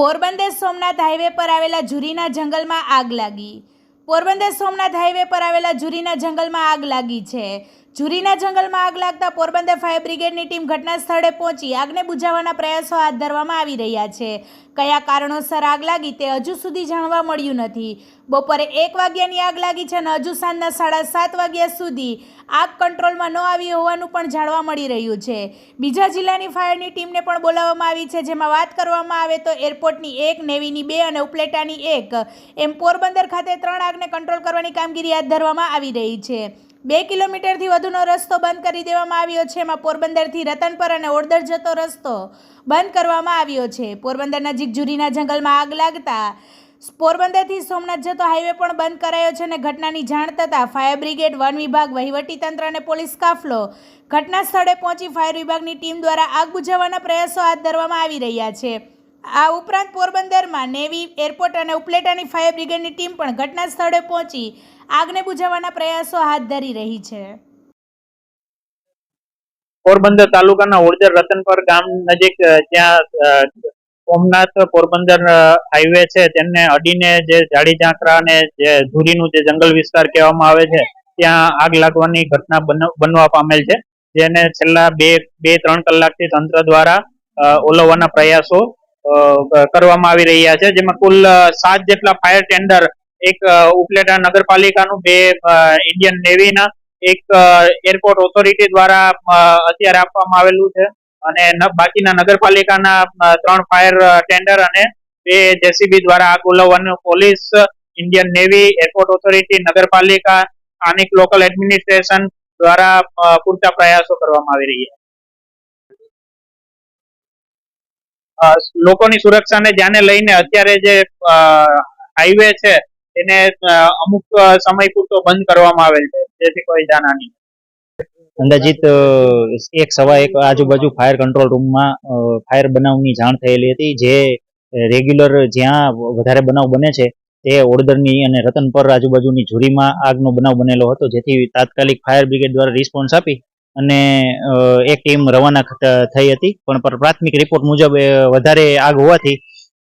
Porbandar Somnath highway પર આવેલા ઝુરીના જંગલમાં આગ લાગી. પોરબંદર સોમનાથ હાઈવે પર આવેલા ઝુરીના જંગલમાં આગ લાગી છે. ઝુરીના જંગલમાં આગ લાગતા પોરબંદર ફાયર બ્રિગેડની ટીમ ઘટના સ્થળે પહોંચી આગને બુઝાવવાના પ્રયાસો હાથ ધરવામાં આવી રહ્યા છે. કયા કારણોસર આગ લાગી તે હજુ સુધી જાણવા મળ્યું નથી. બપોરે એક વાગ્યાની આગ લાગી છે અને હજુ સાંજના સાડા સાત વાગ્યા સુધી આગ કંટ્રોલમાં ન આવી હોવાનું પણ જાણવા મળી રહ્યું છે. બીજા જિલ્લાની ફાયરની ટીમને પણ બોલાવવામાં આવી છે. જેમાં વાત કરવામાં આવે તો એરપોર્ટની એક, નેવીની બે અને ઉપલેટાની એક. એમ પોરબંદર ખાતે ત્રણ આગને કંટ્રોલ કરવાની કામગીરી હાથ ધરવામાં આવી રહી છે. બે કિલોમીટરથી વધુનો રસ્તો બંધ કરી દેવામાં આવ્યો છે. એમાં પોરબંદરથી રતનપર અને ઓડદર જતો રસ્તો બંધ કરવામાં આવ્યો છે. પોરબંદર નજીક જુરીના જંગલમાં આગ લાગતા પોરબંદરથી સોમનાથ જતો હાઈવે પણ બંધ કરાયો છે અને ઘટનાની જાણ થતાં ફાયર બ્રિગેડ વન વિભાગ વહીવટીતંત્ર અને પોલીસ કાફલો ઘટના સ્થળે પહોંચી ફાયર વિભાગની ટીમ દ્વારા આગ બુઝાવવાના પ્રયાસો હાથ ધરવામાં આવી રહ્યા છે. આ ઉપરાંત પોરબંદરમાં નેવી, એરપોર્ટ અને ઉપલેટાની ફાયર બ્રિગેડની ટીમ પણ ઘટના સ્થળે પહોંચી આગને બુઝાવવાના પ્રયાસો હાથ ધરી રહી છે. પોરબંદર તાલુકાના ઓળજર રતનપર ગામ નજીક જ્યાં સોમનાથ પોરબંદર હાઈવે છે, તેમને અડીને જે જાડી ઝાંકરા અને જે ધુરીનું જે જંગલ વિસ્તાર કહેવામાં આવે છે, ત્યાં આગ લાગવાની ઘટના બન- બનવા પામેલ છે, જેને છેલ્લા બે બે, ત્રણ કલાકથી તંત્ર દ્વારા ઓલવવાના પ્રયાસો કરવામાં આવી રહ્યા છે. જેમાં કુલ સાત જેટલા ફાયર ટેન્ડર એક ઉપલેટા નગરપાલિકાનું, બે ઇન્ડિયન નેવીના એક એરપોર્ટ ઓથોરિટી દ્વારા અત્યારે આપવામાં આવેલું છે. અને બાકીના નગરપાલિકાના ત્રણ ફાયર ટેન્ડર અને બે જેસીબી દ્વારા આગ ઓલવવાનું police Indian Navy airport authority નગરપાલિકા, સ્થાનિક લોકલ એડમિનિસ્ટ્રેશન દ્વારા પૂરતા પ્રયાસો કરવામાં આવી રહ્યા છે. લોકોની સુરક્ષાને ધ્યાને લઈને અત્યારે જે હાઈવે છે, એને અમુક સમય પૂરતો બંધ કરવામાં આવેલ છે. જેથી કોઈ જાનહાની અંદાજિત એક સવા એક આજુબાજુ ફાયર કંટ્રોલ રૂમમાં ફાયર બનાવની જાણ થયેલી હતી. જે રેગ્યુલર જ્યાં વધારે બનાવ બને છે, તે ઓડદરની અને રતનપર આજુબાજુની ઝુરીમાં આગનો બનાવ બનેલો હતો. જેથી તાત્કાલિક ફાયર બ્રિગેડ દ્વારા રિસ્પોન્સ આપી અને એક ટીમ રવાના થઈ હતી. પણ પ્રાથમિક રિપોર્ટ મુજબ વધારે આગ હોવાથી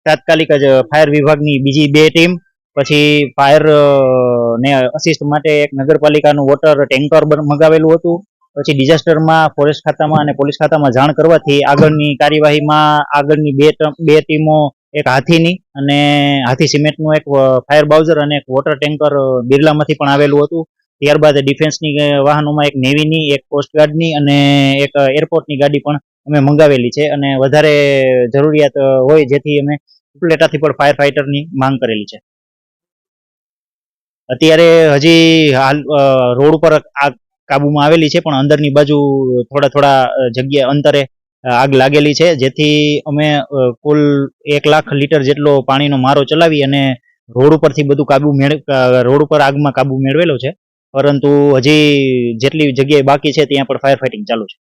તાત્કાલિક જ ફાયર વિભાગની બીજી બે ટીમ, પછી ફાયર ને અસિસ્ટ માટે એક નગરપાલિકાનું વોટર ટેન્કર મંગાવેલું હતું. પછી ડિઝાસ્ટરમાં ફોરેસ્ટ ખાતામાં અને પોલીસ ખાતામાં જાણ કરવાથી આગળની કાર્યવાહીમાં આગળની બે બે ટીમો એક હાથીની અને હાથી સિમેન્ટનું એક ફાયર બાઉઝર અને એક વોટર ટેન્કર બિરલામાંથી પણ આવેલું હતું. ત્યારબાદ ડિફેન્સની વાહનોમાં એક નેવીની એક કોસ્ટગાર્ડની અને એક એરપોર્ટની ગાડી પણ અમે મંગાવેલી છે અને વધારે જરૂરિયાત હોય જેથી અમે ઉપલેટાથી પણ ફાયર ફાઇટરની માંગ કરેલી છે. અત્યારે હજી હાલ રોડ ઉપર આગ કાબુમાં આવેલી છે પણ અંદરની બાજુ થોડા થોડા જગ્યા અંતરે આગ લાગેલી છે જેથી અમે કુલ એક લાખ લીટર જેટલો પાણીનો મારો ચલાવી અને રોડ ઉપરથી બધું કાબુ મેળ રોડ ઉપર આગમાં કાબુ મેળવેલો છે. પરંતુ હજી જેટલી જગ્યાએ બાકી છે ત્યાં પણ ફાયર ફાઇટિંગ ચાલુ છે.